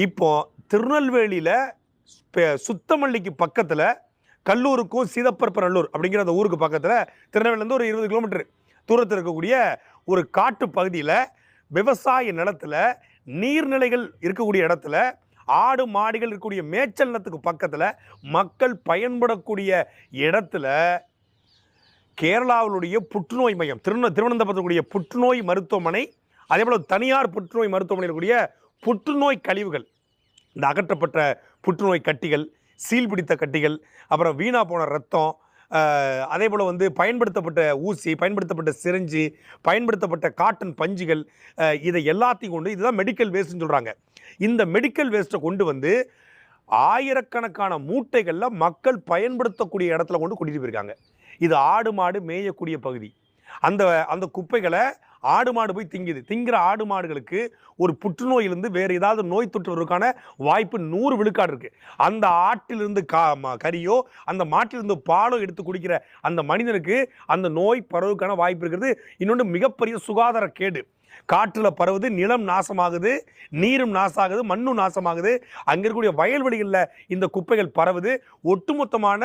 இப்போ திருநெல்வேலியில் சுத்தமல்லிக்கு பக்கத்தில் கல்லூருக்கும் சீதப்பரப்பநல்லூர் அப்படிங்கிற அந்த ஊருக்கு பக்கத்தில் திருநெல்வேலியிலேருந்து ஒரு இருபது கிலோமீட்டர் தூரத்தில் இருக்கக்கூடிய ஒரு காட்டு பகுதியில் விவசாய நிலத்தில் நீர்நிலைகள் இருக்கக்கூடிய இடத்துல ஆடு மாடுகள் இருக்கக்கூடிய மேய்ச்சல் நிலத்துக்கு பக்கத்தில் மக்கள் பயன்படக்கூடிய இடத்துல கேரளாவிலுடைய புற்றுநோய் மையம் திருவண்ண திருவனந்தபுரத்துடைய புற்றுநோய் மருத்துவமனை அதே போல் தனியார் புற்றுநோய் மருத்துவமனையில் கூடிய புற்றுநோய் கழிவுகள் இந்த அகற்றப்பட்ட புற்றுநோய் கட்டிகள் சீல் பிடித்த கட்டிகள் அப்புறம் வீணா போன ரத்தம் அதே போல் வந்து பயன்படுத்தப்பட்ட ஊசி பயன்படுத்தப்பட்ட சிரிஞ்சு பயன்படுத்தப்பட்ட காட்டன் பஞ்சுகள் இதை எல்லாத்தையும் கொண்டு இதுதான் மெடிக்கல் வேஸ்ட்னு சொல்கிறாங்க இந்த மெடிக்கல் வேஸ்ட்டை கொண்டு வந்து ஆயிரக்கணக்கான மூட்டைகளில் மக்கள் பயன்படுத்தக்கூடிய இடத்துல கொண்டு கூட்டிட்டு போயிருக்காங்க. இது ஆடு மாடு மேயக்கூடிய பகுதி. அந்த அந்த குப்பைகளை ஆடு மாடு போய் திங்குது. திங்கிற ஆடு மாடுகளுக்கு ஒரு புற்றுநோயிலிருந்து வேறு ஏதாவது நோய் தொற்றுவதற்கான வாய்ப்பு நூறு விழுக்காடு இருக்குது அந்த ஆட்டிலிருந்து கா கறியோ அந்த மாட்டிலிருந்து பாலோ எடுத்து குடிக்கிற அந்த மனிதனுக்கு அந்த நோய் பரவுக்கான வாய்ப்பு இருக்கிறது இன்னொன்று மிகப்பெரிய சுகாதார கேடு. காற்றில் பரவுது நிலம் நாசமாகுது நீரும் நாசாகுது மண்ணும் நாசமாகுது. அங்கே இருக்கக்கூடிய வயல்வெளிகளில் இந்த குப்பைகள் பரவுது. ஒட்டுமொத்தமான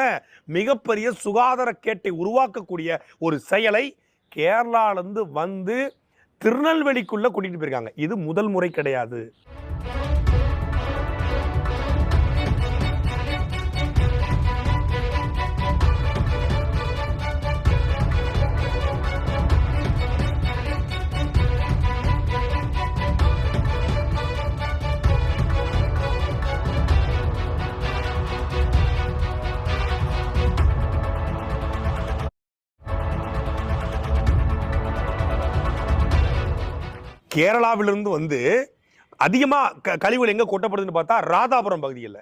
மிகப்பெரிய சுகாதார கேட்டை உருவாக்கக்கூடிய ஒரு செயலை கேரளாலேருந்து வந்து திருநெல்வேலிக்குள்ளே கூட்டிகிட்டு போயிருக்காங்க. இது முதல் முறை கிடையாது. கேரளாவிலிருந்து வந்து அதிகமாக க கழிவுகள் எங்கே கொட்டப்படுதுன்னு பார்த்தா ராதாபுரம் பகுதியில்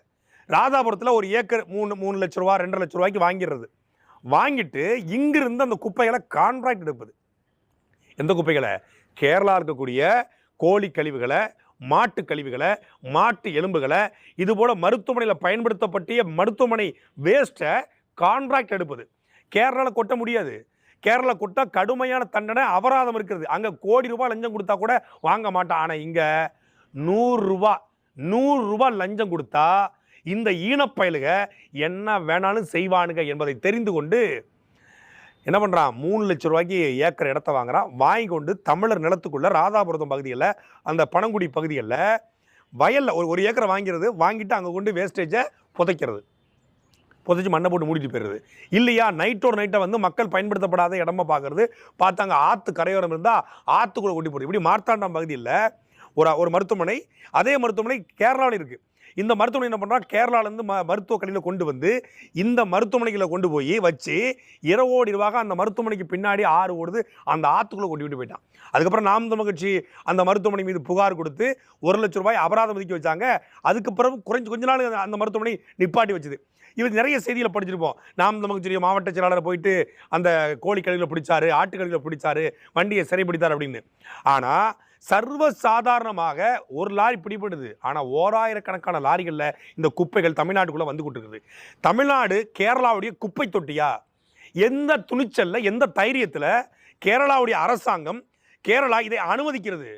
ராதாபுரத்தில் ஒரு ஏக்கர் மூணு மூணு லட்ச ரூபா ரெண்டரை லட்ச ரூபாய்க்கு வாங்கிடுறது. வாங்கிட்டு இங்கிருந்து அந்த குப்பைகளை கான்ட்ராக்ட் எடுப்பது. எந்த குப்பைகளை? கேரளா இருக்கக்கூடிய கோழி கழிவுகளை மாட்டு கழிவுகளை மாட்டு எலும்புகளை இதுபோல் மருத்துவமனையில் பயன்படுத்தப்பட்டிய மருத்துவமனை வேஸ்ட்டை கான்ட்ராக்ட் எடுப்பது. கேரளாவில் கொட்ட முடியாது. கேரளா கொட்டா கடுமையான தண்டனை அபராதம் இருக்கிறது. அங்கே கோடி ரூபாய் லஞ்சம் கொடுத்தா கூட வாங்க மாட்டான். ஆனால் இங்கே நூறுரூவா நூறுரூவா லஞ்சம் கொடுத்தா இந்த ஈனப்பயலுக என்ன வேணாலும் செய்வானுங்க என்பதை தெரிந்து கொண்டு என்ன பண்ணுறான் மூணு லட்ச ரூபாய்க்கு ஏக்கர் இடத்த வாங்குறான். வாங்கி கொண்டு தமிழர் நிலத்துக்குள்ளே ராதாபுரத்தம் பகுதியில் அந்த பனங்குடி பகுதிகளில் வயலில் ஒரு ஒரு ஏக்கரை வாங்கிறது. வாங்கிட்டு அங்கே கொண்டு வேஸ்டேஜை புதைக்கிறது. புதைச்சி மண்ணை போட்டு மூடிட்டு போயிடுது இல்லையா? நைட்டோட நைட்டை வந்து மக்கள் பயன்படுத்தப்படாத இடமா பார்க்கறது பார்த்தாங்க ஆற்று கரையோரம் இருந்தால் ஆற்றுக்குள்ளே கொட்டி போடுது. இப்படி மார்த்தாண்டம் பகுதியில் ஒரு ஒரு மருத்துவமனை அதே மருத்துவமனை கேரளாவில் இருக்குது இந்த மருத்துவமனை என்ன பண்ணுறான் கேரளாலேருந்து ம மருத்துவ கடையில் கொண்டு வந்து இந்த மருத்துவமனைகளை கொண்டு போய் வச்சு இரவோடு இரவாக அந்த மருத்துவமனைக்கு பின்னாடி ஆறு ஓடுது. அந்த ஆற்றுக்குள்ளே கொண்டு விட்டு போயிட்டான். அதுக்கப்புறம் நாம் தமிழ் கட்சி அந்த மருத்துவமனை மீது புகார் கொடுத்து ஒரு லட்ச ரூபாய் அபராதம் ஒதுக்கி வச்சாங்க. அதுக்கு பிறகு குறைஞ்சு கொஞ்ச நாள் அந்த- மருத்துவமனை நிப்பாட்டி வச்சுது. இது நிறைய செய்திகளை படிச்சிருப்போம் நாம் நமக்கு மாவட்ட செயலாளர் போயிட்டு அந்த கோழி கழிவுல பிடிச்சாரு ஆட்டு பிடிச்சாரு வண்டியை சிறைப்பிடித்தார் அப்படின்னு. ஆனால் சர்வ சாதாரணமாக ஒரு லாரி பிடிபடுது. ஆனால் ஓராயிரக்கணக்கான லாரிகளில் இந்த குப்பைகள் தமிழ்நாட்டுக்குள்ளே வந்து கொண்டிருக்குது. தமிழ்நாடு கேரளாவுடைய குப்பை தொட்டியா? எந்த துணிச்சலில் எந்த தைரியத்தில் கேரளாவுடைய அரசாங்கம் கேரளா இதை அனுமதிக்கிறது?